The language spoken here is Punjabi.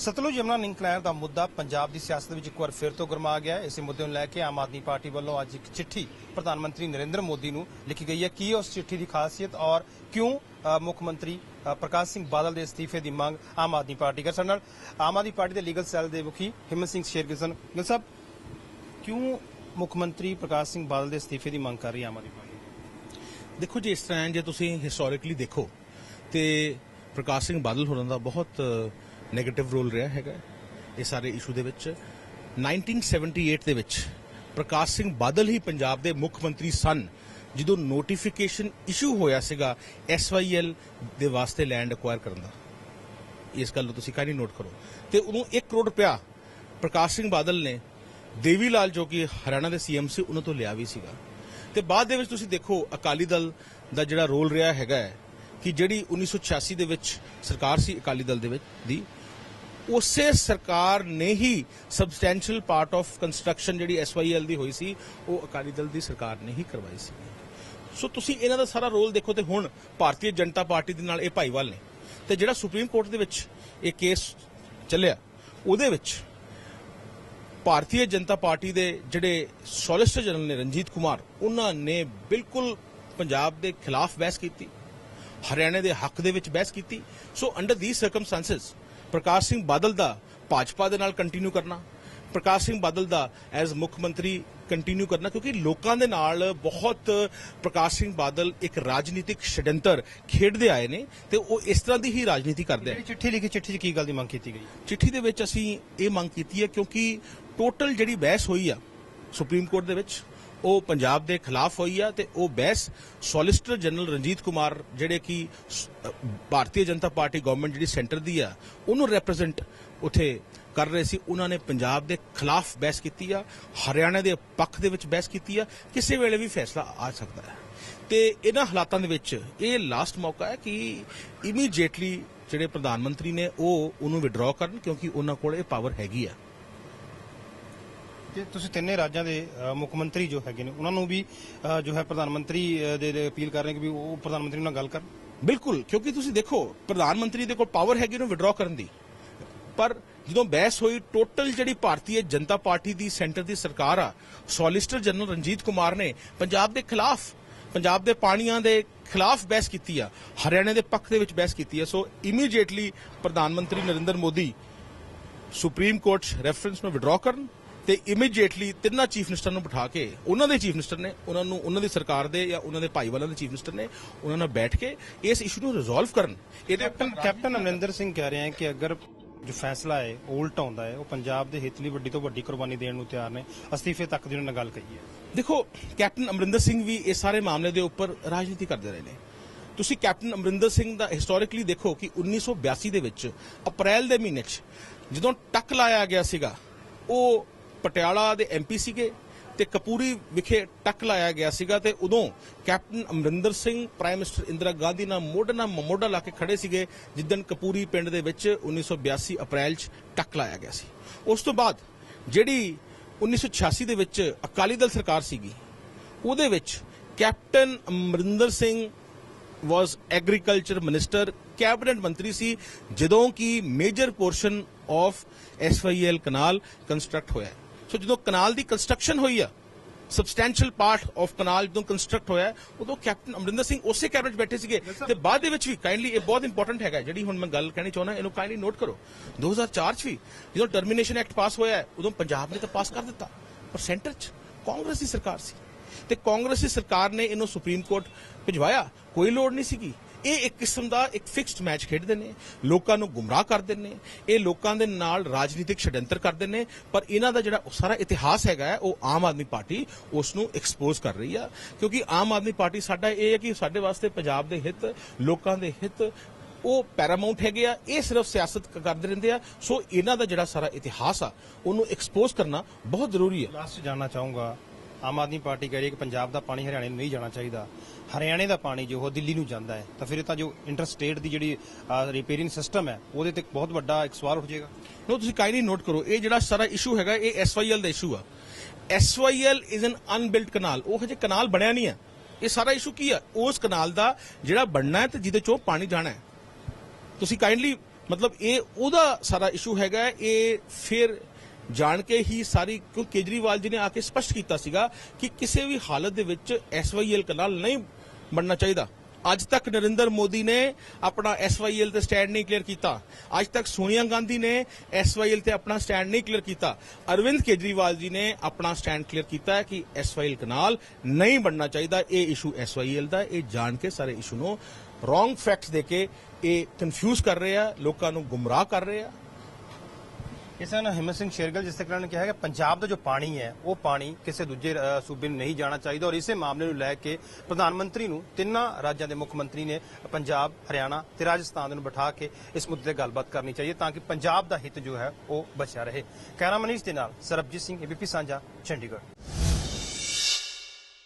ਸਤਲੁਜ ਯਮਨਾ ਲਿੰਕ ਲਾਈਨ ਦਾ ਮੁੱਦਾ ਪੰਜਾਬ ਦੀ ਸਿਆਸਤ ਵਿੱਚ ਇੱਕ ਵਾਰ ਫਿਰ ਤੋਂ ਗਰਮਾ ਗਿਆ ਹੈ। ਇਸੇ ਮੁੱਦੇ ਨੂੰ ਲੈ ਕੇ ਆਮ ਆਦਮੀ ਪਾਰਟੀ ਵੱਲੋਂ ਅੱਜ ਇੱਕ ਚਿੱਠੀ ਪ੍ਰਧਾਨ ਮੰਤਰੀ ਨਰਿੰਦਰ ਮੋਦੀ ਨੂੰ ਲਿਖੀ ਗਈ ਹੈ। ਕੀ ਉਸ ਚਿੱਠੀ ਦੀ ਖਾਸੀਅਤ ਔਰ ਕਿਉਂ ਮੁੱਖ ਮੰਤਰੀ ਪ੍ਰਕਾਸ਼ ਸਿੰਘ ਬਾਦਲ ਦੇ ਅਸਤੀਫੇ ਦੀ ਮੰਗ ਆਮ ਆਦਮੀ ਪਾਰਟੀ ਕਰ? ਨਾਲ ਆਮ ਆਦਮੀ ਪਾਰਟੀ ਦੇ ਲੀਗਲ ਸੈੱਲ ਦੇ ਮੁਖੀ ਹਿੰਮਤ ਸਿੰਘ ਸ਼ੇਰਗਿਸਨ ਗਿਲ ਸਾਹਿਬ ਕਿਉਂ ਮੁੱਖ ਮੰਤਰੀ ਪ੍ਰਕਾਸ਼ ਸਿੰਘ ਬਾਦਲ ਦੇ ਅਸਤੀਫੇ ਦੀ ਮੰਗ ਕਰ ਰਹੀ ਆਮ ਆਦਮੀ ਪਾਰਟੀ? ਦੇਖੋ ਜੀ, ਇਸ ਤਰ੍ਹਾਂ ਜੇ ਤੁਸੀਂ ਹਿਸਟੋਰਿਕਲੀ ਦੇਖੋ ਤੇ ਪ੍ਰਕਾਸ਼ ਸਿੰਘ ਬਾਦਲ ਹੋਰਾਂ ਦਾ ਬਹੁਤ 네ਗੇਟਿਵ ਰੋਲ ਰਿਹਾ ਹੈਗਾ ਇਹ ਸਾਰੇ ਇਸ਼ੂ ਦੇ ਵਿੱਚ। 1978 ਦੇ ਵਿੱਚ ਪ੍ਰਕਾਸ਼ ਸਿੰਘ ਬਾਦਲ ਹੀ ਪੰਜਾਬ ਦੇ ਮੁੱਖ ਮੰਤਰੀ ਸਨ, ਜਦੋਂ ਨੋਟੀਫਿਕੇਸ਼ਨ ਇਸ਼ੂ ਹੋਇਆ ਸੀਗਾ ਐਸਵਾਈਐਲ ਦੇ ਵਾਸਤੇ ਲੈਂਡ ਅਕਵਾਇਰ ਕਰਨ ਦਾ। ਇਸ ਗੱਲ ਨੂੰ ਤੁਸੀਂ ਕਾਹਨੀ ਨੋਟ ਕਰੋ। ਤੇ ਉਹਨੂੰ 1 ਕਰੋੜ ਰੁਪਇਆ ਪ੍ਰਕਾਸ਼ ਸਿੰਘ ਬਾਦਲ ਨੇ ਦੇਵੀ ਲਾਲ ਜੋ ਕਿ ਹਰਿਆਣਾ ਦੇ ਸੀਐਮ ਸੀ, ਉਹਨਾਂ ਤੋਂ ਲਿਆ ਵੀ ਸੀਗਾ। ਤੇ ਬਾਅਦ ਦੇ ਵਿੱਚ ਤੁਸੀਂ ਦੇਖੋ, ਅਕਾਲੀ ਦਲ ਦਾ ਜਿਹੜਾ ਰੋਲ ਰਿਹਾ ਹੈਗਾ ਹੈ ਕਿ ਜਿਹੜੀ 1986 ਦੇ ਵਿੱਚ ਸਰਕਾਰ ਸੀ ਅਕਾਲੀ ਦਲ ਦੇ ਵਿੱਚ ਦੀ ਉਸੇ ਸਰਕਾਰ ਨੇ ਹੀ ਸਬਸਟੈਂਸ਼ੀਅਲ ਪਾਰਟ ਆਫ ਕੰਸਟਰਕਸ਼ਨ ਜਿਹੜੀ ਐਸਵਾਈਐਲ ਦੀ ਹੋਈ ਸੀ, ਉਹ ਅਕਾਲੀ ਦਲ ਦੀ ਸਰਕਾਰ ਨੇ ਹੀ ਕਰਵਾਈ ਸੀ। ਸੋ ਤੁਸੀਂ ਇਹਨਾਂ ਦਾ ਸਾਰਾ ਰੋਲ ਦੇਖੋ ਤੇ ਹੁਣ ਭਾਰਤੀ ਜਨਤਾ ਪਾਰਟੀ ਦੇ ਨਾਲ ਇਹ ਭਾਈਵਾਲ ਨੇ। ਤੇ ਜਿਹੜਾ ਸੁਪਰੀਮ ਕੋਰਟ ਦੇ ਵਿੱਚ ਇਹ ਕੇਸ ਚੱਲਿਆ, ਉਹਦੇ ਵਿੱਚ ਭਾਰਤੀ ਜਨਤਾ ਪਾਰਟੀ ਦੇ ਜਿਹੜੇ ਸੋਲਿਸਟਰ ਜਨਰਲ ਨੇ ਰਣਜੀਤ ਕੁਮਾਰ, ਉਹਨਾਂ ਨੇ ਬਿਲਕੁਲ ਪੰਜਾਬ ਦੇ ਖਿਲਾਫ ਬਹਿਸ ਕੀਤੀ, ਹਰਿਆਣੇ ਦੇ ਹੱਕ ਦੇ ਵਿੱਚ ਬਹਿਸ ਕੀਤੀ। So under the circumstances Prakash Singh Badal ਦਾ ਭਾਜਪਾ ਦੇ ਨਾਲ ਕੰਟੀਨਿਊ ਕਰਨਾ ਪ੍ਰਕਾਸ਼ ਸਿੰਘ ਬਾਦਲ ਦਾ ਐਜ਼ ਮੁੱਖ ਮੰਤਰੀ ਕੰਟੀਨਿਊ ਕਰਨਾ ਕਿਉਂਕਿ ਲੋਕਾਂ ਦੇ ਨਾਲ ਬਹੁਤ ਪ੍ਰਕਾਸ਼ ਸਿੰਘ ਬਾਦਲ ਇੱਕ ਰਾਜਨੀਤਿਕ ਛਡੰਤਰ ਖੇਡਦੇ ਆਏ ਨੇ ਤੇ ਉਹ ਇਸ ਤਰ੍ਹਾਂ ਦੀ ਹੀ ਰਾਜਨੀਤੀ ਕਰਦੇ ਆ। ਚਿੱਠੀ ਲਿਖੀ ਚਿੱਠੀ 'ਚ ਕੀ ਗੱਲ ਦੀ ਮੰਗ ਕੀਤੀ ਗਈ? ਚਿੱਠੀ ਦੇ ਵਿੱਚ ਅਸੀਂ ਇਹ ਮੰਗ ਕੀਤੀ ਹੈ ਕਿਉਂਕਿ ਟੋਟਲ ਜਿਹੜੀ ਬਹਿਸ ਹੋਈ ਆ ਸੁਪਰੀਮ ਕੋਰਟ ਦੇ ਵਿੱਚ ਉਹ ਪੰਜਾਬ ਦੇ ਖਿਲਾਫ ਹੋਈ ਆ ਤੇ ਉਹ ਬਹਿਸ ਸੋਲਿਸਟਰ ਜਨਰਲ ਰਣਜੀਤ ਕੁਮਾਰ, ਜਿਹੜੇ ਕਿ ਭਾਰਤੀ ਜਨਤਾ ਪਾਰਟੀ ਗਵਰਨਮੈਂਟ ਜਿਹੜੀ ਸੈਂਟਰ ਦੀ ਆ, ਉਹਨੂੰ ਰਿਪਰੈਜ਼ੈਂਟ ਉਥੇ ਕਰ ਰਹੇ ਸੀ। ਉਹਨਾਂ ਨੇ ਪੰਜਾਬ ਦੇ ਖਿਲਾਫ ਬਹਿਸ ਕੀਤੀ ਆ, ਹਰਿਆਣਾ ਦੇ ਪੱਖ ਦੇ ਵਿੱਚ ਬਹਿਸ ਕੀਤੀ ਆ। ਕਿਸੇ ਵੇਲੇ ਵੀ ਫੈਸਲਾ ਆ ਸਕਦਾ ਹੈ। ਤੇ ਇਹਨਾਂ ਹਾਲਾਤਾਂ ਦੇ ਵਿੱਚ ਇਹ ਲਾਸਟ ਮੌਕਾ ਹੈ ਕਿ ਇਮੀਡੀਏਟਲੀ ਜਿਹੜੇ ਪ੍ਰਧਾਨ ਮੰਤਰੀ ਨੇ, ਉਹ ਉਹਨੂੰ ਵਿਡਰਾਅ ਕਰਨ ਕਿਉਂਕਿ ਉਹਨਾਂ ਕੋਲ ਇਹ ਪਾਵਰ ਹੈਗੀ ਆ। ਤੇ ਤੁਸੀਂ ਤਿੰਨੇ ਰਾਜਾਂ ਦੇ ਮੁੱਖ ਮੰਤਰੀ ਜੋ ਹੈਗੇ ਨੇ, ਉਹਨਾਂ ਨੂੰ ਵੀ ਜੋ ਹੈ ਪ੍ਰਧਾਨ ਮੰਤਰੀ ਦੇ ਅਪੀਲ ਕਰ ਰਹੇ ਕਿ ਵੀ ਉਹ ਪ੍ਰਧਾਨ ਮੰਤਰੀ ਨਾਲ ਗੱਲ ਕਰਨ। ਬਿਲਕੁਲ, ਕਿਉਂਕਿ ਤੁਸੀਂ ਦੇਖੋ, ਪ੍ਰਧਾਨ ਮੰਤਰੀ ਦੇ ਕੋਲ ਪਾਵਰ ਹੈਗੀ ਉਹਨੂੰ ਵਿਡਰਾਅ ਕਰਨ ਦੀ। ਪਰ ਜਦੋਂ ਬਹਿਸ ਹੋਈ ਟੋਟਲ ਜਿਹੜੀ ਭਾਰਤੀ ਜਨਤਾ ਪਾਰਟੀ ਦੀ ਸੈਂਟਰ ਦੀ ਸਰਕਾਰ ਆ ਸੋਲਿਸਿਟਰ ਜਨਰਲ ਰਣਜੀਤ ਕੁਮਾਰ ਨੇ ਪੰਜਾਬ ਦੇ ਖਿਲਾਫ, ਪੰਜਾਬ ਦੇ ਪਾਣੀਆਂ ਦੇ ਖਿਲਾਫ ਬਹਿਸ ਕੀਤੀ ਆ, ਹਰਿਆਣੇ ਦੇ ਪੱਖ ਦੇ ਵਿੱਚ ਬਹਿਸ ਕੀਤੀ ਆ। ਸੋ ਇਮੀਡੀਏਟਲੀ ਪ੍ਰਧਾਨ ਮੰਤਰੀ Narendra Modi supreme court reference ਨੂੰ ਵਿਡਰਾਅ ਕਰਨ ਤੇ ਇਮੀਡੀਏਟਲੀ ਤਿੰਨਾਂ ਚੀਫ ਮਿਨਿਸਟਰ ਨੂੰ ਬਿਠਾ ਕੇ ਉਹਨਾਂ ਦੇ ਚੀਫ ਮਿਨਿਸਟਰ ਨੇ ਉਹਨਾਂ ਨੂੰ ਉਹਨਾਂ ਦੀ ਸਰਕਾਰ ਦੇ ਜਾਂ ਉਹਨਾਂ ਦੇ ਭਾਈਵਾਲਾਂ ਦੇ ਚੀਫ ਮਿਨਿਸਟਰ ਨੇ ਉਹਨਾਂ ਨਾਲ ਬੈਠ ਕੇ ਇਸ ਇਸ਼ੂ ਨੂੰ ਰਿਜ਼ੋਲਵ ਕਰਨ। ਇਹਦੇ ਕੈਪਟਨ ਕੈਪਟਨ ਅਮਰਿੰਦਰ ਸਿੰਘ ਕਹਿ ਰਹੇ ਹਨ ਕਿ ਅਗਰ ਜੋ ਫੈਸਲਾ ਹੈ ਉਲਟ ਆਉਂਦਾ ਹੈ ਉਹ ਪੰਜਾਬ ਦੇ ਹਿੱਤ ਲਈ ਵੱਡੀ ਤੋਂ ਵੱਡੀ ਕੁਰਬਾਨੀ ਦੇਣ ਨੂੰ ਤਿਆਰ ਨੇ ਅਸਤੀਫੇ ਤੱਕ ਦੀ ਉਹਨਾਂ ਗੱਲ ਕਹੀ ਹੈ। ਦੇਖੋ ਕੈਪਟਨ ਅਮਰਿੰਦਰ ਸਿੰਘ ਵੀ ਇਸ ਸਾਰੇ ਮਾਮਲੇ ਦੇ ਉੱਪਰ ਰਾਜਨੀਤੀ ਕਰਦੇ ਰਹੇ ਨੇ। ਤੁਸੀਂ ਕੈਪਟਨ ਅਮਰਿੰਦਰ ਸਿੰਘ ਦਾ ਹਿਸਟੋਰੀਕਲੀ ਦੇਖੋ ਕਿ 1982 ਦੇ ਵਿੱਚ ਅਪ੍ਰੈਲ ਦੇ ਮਹੀਨੇ 'ਚ ਜਦੋਂ ਟੱਕ ਲਾਇਆ ਗਿਆ ਸੀਗਾ ਉਹ ਪਟਿਆਲਾ ਦੇ ਐਮਪੀ ਸੀਗੇ ਤੇ ਕਪੂਰੀ ਵਿਖੇ ਟੱਕ ਲਾਇਆ ਗਿਆ ਸੀਗਾ ਤੇ ਉਦੋਂ captain Amarinder Singh, prime minister Indira Gandhi ਨਾਲ ਮੋਢੇ ਨਾਲ ਮੋਢਾ ਲਾ ਕੇ ਖੜੇ ਸੀਗੇ, ਜਿੱਦਣ ਕਪੂਰੀ ਪਿੰਡ ਦੇ ਵਿੱਚ 1982 ਅਪ੍ਰੈਲ 'ਚ ਟੱਕ ਲਾਇਆ ਗਿਆ ਸੀ। ਉਸ ਤੋਂ ਬਾਅਦ ਜਿਹੜੀ 1986 ਦੇ ਵਿੱਚ ਅਕਾਲੀ ਦਲ ਸਰਕਾਰ ਸੀਗੀ, ਉਹਦੇ ਵਿੱਚ captain Amarinder Singh was agriculture minister cabinet ਮੰਤਰੀ ਸੀ, ਜਦੋਂ ਕਿ major portion of SYL canal construct ਹੋਇਆ। ਸੋ ਜਦੋਂ ਕਨਾਲ ਦੀ ਕੰਸਟਰਕਸ਼ਨ ਹੋਈ ਆ ਸਬਸਟੈਂਸ਼ੀਅਲ ਪਾਰਟ ਆਫ ਕਨਾਲ ਜਦੋਂ ਕੰਸਟਰਕਟ ਹੋਇਆ ਉਦੋਂ ਕੈਪਟਨ ਅਮਰਿੰਦਰ ਸਿੰਘ ਉਸੇ ਕੈਬਨਿਟ ਬੈਠੇ ਸੀਗੇ ਤੇ ਬਾਅਦ ਦੇ ਵਿੱਚ ਵੀ ਕਾਈਂਡਲੀ ਇਹ ਬਹੁਤ ਇੰਪੋਰਟੈਂਟ ਹੈਗਾ ਜਿਹੜੀ ਹੁਣ ਮੈਂ ਗੱਲ ਕਹਿਣੀ ਚਾਹੁੰਦਾ ਇਹਨੂੰ ਕਾਈਂਡਲੀ ਨੋਟ ਕਰੋ। 2004 ਚ ਵੀ ਜਦੋਂ ਟਰਮੀਨੇਸ਼ਨ ਐਕਟ ਪਾਸ ਹੋਇਆ ਉਦੋਂ ਪੰਜਾਬ ਨੇ ਤਾਂ ਪਾਸ ਕਰ ਦਿੱਤਾ ਪਰ ਸੈਂਟਰ ਚ ਕਾਂਗਰਸ ਦੀ ਸਰਕਾਰ ਸੀ। ਤੇ ਕਾਂਗਰਸ ਦੀ ਸਰਕਾਰ ਨੇ ਇਹਨੂੰ ਸੁਪਰੀਮ ਕੋਰਟ ਭਿਜਵਾਇਆ ਕੋਈ ਲੋੜ ਨਹੀਂ ਸੀਗੀ। ਇਹ ਇੱਕ ਕਿਸਮ ਦਾ ਇੱਕ ਫਿਕਸਡ ਮੈਚ ਖੇਡਦੇ ਨੇ। ਲੋਕਾਂ ਨੂੰ ਗੁੰਮਰਾਹ ਕਰਦੇ ਨੇ। ਇਹ ਲੋਕਾਂ ਦੇ ਨਾਲ ਰਾਜਨੀਤਿਕ ਛਡੰਤਰ ਕਰਦੇ ਨੇ। ਪਰ ਇਹਨਾਂ ਦਾ ਜਿਹੜਾ ਸਾਰਾ ਇਤਿਹਾਸ ਹੈਗਾ ਉਹ ਆਮ ਆਦਮੀ ਪਾਰਟੀ ਉਸ ਨੂੰ ਐਕਸਪੋਜ਼ ਕਰ ਰਹੀ ਆ। ਕਿਉਂਕਿ ਆਮ ਆਦਮੀ ਪਾਰਟੀ ਸਾਡਾ ਇਹ ਹੈ ਕਿ ਸਾਡੇ ਵਾਸਤੇ ਪੰਜਾਬ ਦੇ ਹਿੱਤ, ਲੋਕਾਂ ਦੇ ਹਿੱਤ, ਉਹ ਪੈਰਾਮਾਉਂਟ ਹੈਗੇ ਆ। ਇਹ ਸਿਰਫ ਸਿਆਸਤ ਕਰਦੇ ਰਹਿੰਦੇ ਆ। ਸੋ ਇਹਨਾਂ ਦਾ ਜਿਹੜਾ ਸਾਰਾ ਇਤਿਹਾਸ ਆ, ਉਹਨੂੰ ਐਕਸਪੋਜ਼ ਕਰਨਾ ਬਹੁਤ ਜ਼ਰੂਰੀ ਹੈ ਲਾਸਟ ਜਾਨਣਾ ਚਾਹੂੰਗਾ ਆਮ ਆਦਮੀ ਪਾਰਟੀ ਕਹਿ ਰਹੀ ਹੈ ਕਿ ਪੰਜਾਬ ਦਾ ਪਾਣੀ ਹਰਿਆਣੇ ਨੂੰ ਨਹੀਂ ਜਾਣਾ ਚਾਹੀਦਾ। ਹਰਿਆਣੇ ਦਾ ਪਾਣੀ ਜੋ ਉਹ ਦਿੱਲੀ ਨੂੰ ਜਾਂਦਾ ਹੈ, ਤਾਂ ਫਿਰ ਇਹ ਤਾਂ ਜੋ ਇੰਟਰਸਟੇਟ ਦੀ ਜਿਹੜੀ ਰਿਪੇਅਰਿੰਗ ਸਿਸਟਮ ਹੈ, ਉਹਦੇ ਤੇ ਬਹੁਤ ਵੱਡਾ ਇੱਕ ਸਵਾਲ ਹੋ ਜਾਏਗਾ। ਨੋ ਤੁਸੀਂ ਕਾਈਂਡਲੀ ਨੋਟ ਕਰੋ। ਇਹ ਜਿਹੜਾ ਸਾਰਾ ਇਸ਼ੂ ਹੈਗਾ, ਇਹ ਐਸਵਾਈਐਲ ਦਾ ਇਸ਼ੂ ਆ। SYL is an unbuilt canal ਉਹ ਹਜੇ ਕਨਾਲ ਬਣਿਆ ਨਹੀਂ ਆ ਇਹ ਸਾਰਾ ਇਸ਼ੂ ਕੀ ਆ? ਉਸ ਕਨਾਲ ਦਾ ਜਿਹੜਾ ਬਣਨਾ ਹੈ ਤੇ ਜਿਹਦੇ ਚੋਂ ਪਾਣੀ ਜਾਣਾ ਹੈ। ਤੁਸੀਂ ਕਾਈਂਡਲੀ ਮਤਲਬ ਇਹ ਉਹਦਾ ਸਾਰਾ ਇਸ਼ੂ ਹੈਗਾ ਇਹ ਫਿਰ ਜਾਣ ਕੇ ਹੀ ਸਾਰੀ ਕਿਉਂ ਕੇਜਰੀਵਾਲ ਜੀ ਨੇ ਆ ਕੇ ਸਪਸ਼ਟ ਕੀਤਾ ਸੀਗਾ ਕਿ ਕਿਸੇ ਵੀ ਹਾਲਤ ਦੇ ਵਿੱਚ ਐਸਵਾਈਐਲ ਕਨਾਲ ਨਹੀਂ ਬਣਨਾ ਚਾਹੀਦਾ। ਅੱਜ ਤੱਕ ਨਰਿੰਦਰ ਮੋਦੀ ਨੇ ਆਪਣਾ ਐਸਵਾਈਐਲ ਤੇ ਸਟੈਂਡ ਨਹੀਂ ਕਲੀਅਰ ਕੀਤਾ। ਅੱਜ ਤੱਕ ਸੋਨੀਆ ਗਾਂਧੀ ਨੇ ਐਸਵਾਈਐਲ ਤੇ ਆਪਣਾ ਸਟੈਂਡ ਨਹੀਂ ਕਲੀਅਰ ਕੀਤਾ। ਅਰਵਿੰਦ ਕੇਜਰੀਵਾਲ ਜੀ ਨੇ ਆਪਣਾ ਸਟੈਂਡ ਕਲੀਅਰ ਕੀਤਾ ਹੈ ਕਿ ਐਸਵਾਈਐਲ ਕਨਾਲ ਨਹੀਂ ਬਣਨਾ ਚਾਹੀਦਾ। ਇਹ ਇਸ਼ੂ ਐਸਵਾਈਐਲ ਦਾ, ਇਹ ਜਾਣ ਕੇ ਸਾਰੇ ਇਸ਼ੂ ਨੂੰ ਰੋਂਗ ਫੈਕਟਸ ਦੇ ਕੇ ਇਹ ਕਨਫਿਊਜ਼ ਕਰ ਰਹੇ ਆ, ਲੋਕਾਂ ਨੂੰ ਗੁੰਮਰਾਹ ਕਰ ਰਹੇ ਆ। ਕਿਸਾਨ ਹਿੰਮਤ ਸਿੰਘ ਸ਼ੇਰਗਲ, ਜਿਸ ਤਰ੍ਹਾਂ ਨੇ ਕਿਹਾ ਹੈ ਕਿ ਪੰਜਾਬ ਦਾ ਜੋ ਪਾਣੀ ਹੈ, ਉਹ ਪਾਣੀ ਕਿਸੇ ਦੂਜੇ ਸੂਬੇ ਨੂੰ ਨਹੀਂ ਜਾਣਾ ਚਾਹੀਦਾ ਔਰ ਇਸੇ ਮਾਮਲੇ ਨੂੰ ਲੈ ਕੇ ਪ੍ਰਧਾਨ ਮੰਤਰੀ ਨੂੰ ਤਿੰਨਾਂ ਰਾਜਾਂ ਦੇ ਮੁੱਖ ਮੰਤਰੀ ਨੇ ਪੰਜਾਬ, ਹਰਿਆਣਾ ਤੇ ਰਾਜਸਥਾਨ ਨੂੰ ਬਿਠਾ ਕੇ ਇਸ ਮੁੱਦੇ ਤੇ ਗੱਲਬਾਤ ਕਰਨੀ ਚਾਹੀਏ ਤਾਂ ਕਿ ਪੰਜਾਬ ਦਾ ਹਿੱਤ ਜੋ ਹੈ, ਉਹ ਬਚਿਆ ਰਹੇ। ਕੈਮਰਾ ਮਨੀਸ਼ ਦੇ ਨਾਲ ਸਰਬਜੀਤ ਸਿੰਘ ਏਬੀਪੀ ਸਾਂਝਾ, ਚੰਡੀਗੜ੍ਹ।